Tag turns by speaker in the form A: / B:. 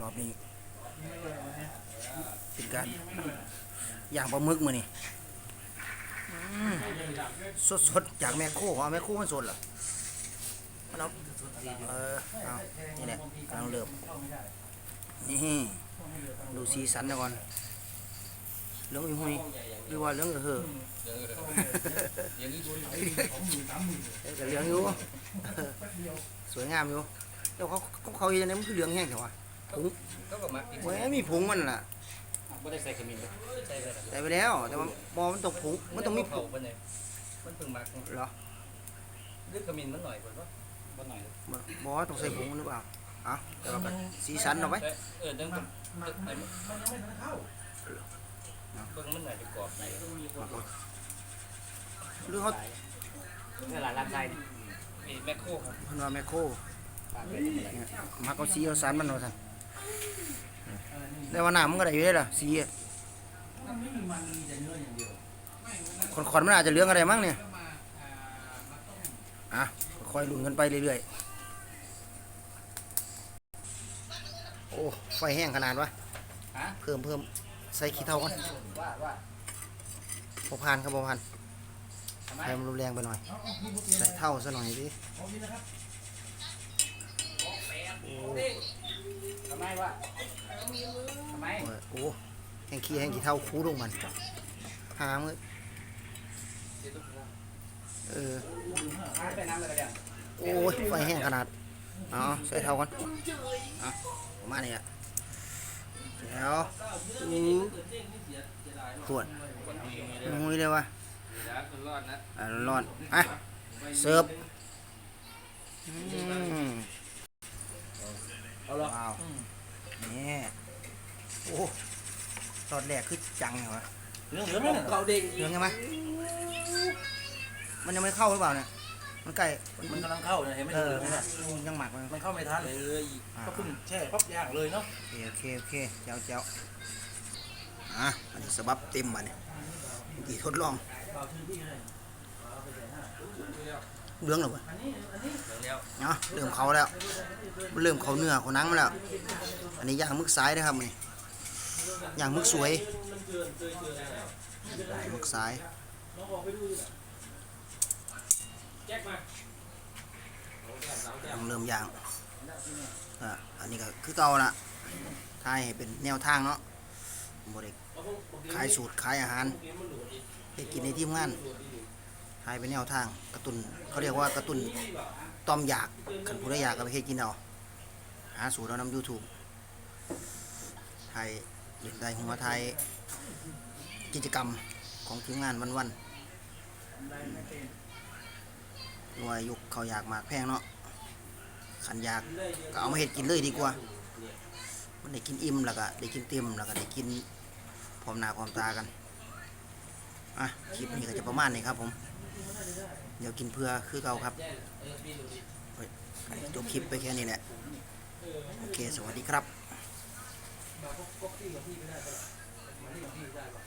A: รอบนี้เป็นการย่างปลาหมึกมานี่สดสดๆจากแม่โคเอาแม่โคมันสดเหรอมันเอาเออเอานี่แหละกำลังเริ่มนี่ดูสีสันนะก่อนเหลืองอีหุยหรือว่าเหลืองเออ
B: อย่างนี้ดู
A: เอ้ยก็เหลืองอยู่สวยงามอยู่แต่เขาเขาเขาเห็นเนี่ยมันคือเหลืองแห้งแต่ว่า ผง
B: ก็ประมากิน
A: เว้ยมีผงมันล่ะ
B: ไม่ได้ใส่ขมิ้นเลยใส่ไปแล้ว
A: ใส่ไปแล้ว แต่ว่าบอมันต้องผงมันต้องมีผ
B: ผางมันเลยมันเพิ่งมัก
A: เหรอ
B: เลือกขมิ้นมันหน่อยก่อนวะมันหน่อย
A: บอต้องใส่ผงหรือเปล่าอะแต่ว่าก็สีสันเอาไว้
B: เออเดินมันไอ้เพิ่งมันหน่อยจะกรอบใน
A: หรือเขา
B: เวลานลาดใจแมคโครครับ
A: เพนว่าแมคโครมักเอาสีเอาสันมันเอาสั่น แต่ว่าน้ำมันก็ได้อยู่ได้ล่ะสีอะขอนๆมันอาจจะเหลืองอะไรมั้งเนี่ยอะคอยลุ้นกันไปเรื่อยๆโอ้ไฟแห้งขนาดวะเพิ่มเพิ่มใส่ขี้เท่ากันพอพานครับพอพานไฟมันรุนแรงไปหน่อย ใส่เท่าซะหน่อยดิ
B: ทำ ไมวะทำไม
A: โอ้ยโอ้แห้งขี้แห้งขี้เท่าคูลงมันหามือเออ
B: ไปน้ำเลยเดี๋ยว
A: โอ้ยไฟแห้งขนาดเอ๋อใส่เท่ากันเอะประมาณนี้อะแล้วอู้ตรวจมุ้ยเลยวะ
B: รอดนะ
A: อะร้อนๆอะเสิร์ฟอืม
B: เอาละ
A: ว้าวนี่โอ้ตอนแรกคือจังเหรอวะ
B: เรื่องเหลืองเก่าเด็ก
A: เหลืองใช่ไหมมันยังไม่เข้าหรือเปล่าเนี่ยมันใกล้
C: มันกำลังเข้าเนี่ยเห็นไหม
A: เออ
C: เหลืองเนี่ย
A: ยังหมักมัน
C: มันเข้าไม่ทันเลยก็เพิ่งแช่ปั๊บย่างเลยเนาะ
A: โอเคโอเคโอเคเจ้าเจ้าอะอันนี้สบับเต็มมาเนี่ยดีทดลอง เหลืองหรอวะ
B: เหลืองแล้ว
A: เนาะเริ่มเขาแล้วเริ่มเขาเนื้อเขานังมาแล้ว อันนี้ย่างมึกซ้ายนะครับนี่ย่างมึกสวยมึกซ้ายยังเริ่มย่างอะอันนี้ก็คือเก่าละทายให้เป็นแนวทางเนาะบริขายสูตรขายอาหารให้กินในทีมงาน ทายเป็นแนวทางกระตุนเขาเรียกว่ากระตุนต้อมอยากขันผู้ใดอยากก็ไปเฮ็ดกินเอาหาสูตรเอานำยูทูบไทยเล่นได้หัวไทยกิจกรรมของทีมงานวันๆรวยยุคเขาอยากมากแพงเนาะขันอยากก็เอามาเฮ็ดกินเลยดีกว่า มันได้กินอิ่มแล้วก็ได้กินเต็มแล้วก็ได้กินพร้อมหน้าพร้อมตากัน อะคลิปนี้ก็จะประมาณนี้ครับผม เดี๋ยวกินเพื่อคือเก่าครับจบคลิปไปแค่นี้แหละ โอเค สวัสดีครับ